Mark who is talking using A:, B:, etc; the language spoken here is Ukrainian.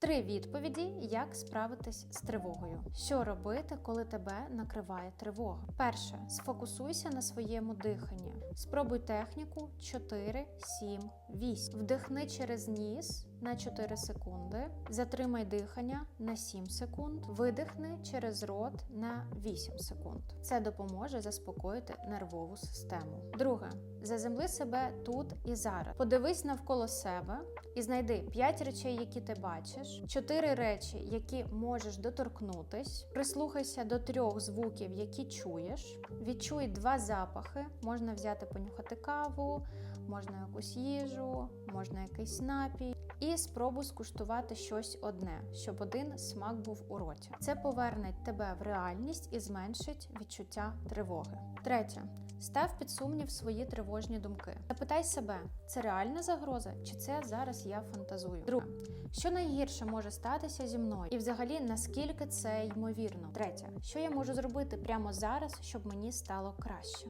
A: Три відповіді, як справитись з тривогою. Що робити, коли тебе накриває тривога? Перше, сфокусуйся на своєму диханні. Спробуй техніку 4, 7, 8. Вдихни через ніс на 4 секунди. Затримай дихання на 7 секунд. Видихни через рот на 8 секунд. Це допоможе заспокоїти нервову систему. Друге, заземли себе тут і зараз. Подивись навколо себе і знайди 5 речей, які ти бачиш, 4 речі, які можеш доторкнутись. Прислухайся до трьох звуків, які чуєш. Відчуй два запахи. Можна взяти понюхати каву, можна якусь їжу, можна якийсь напій. І спробуй скуштувати щось одне, щоб один смак був у роті. Це поверне тебе в реальність і зменшить відчуття тривоги. Третє. Став під сумнів свої тривожні думки. Запитай себе, це реальна загроза, чи це зараз я фантазую? Друге, що найгірше може статися зі мною, і взагалі наскільки це ймовірно? Третє, що я можу зробити прямо зараз, щоб мені стало краще?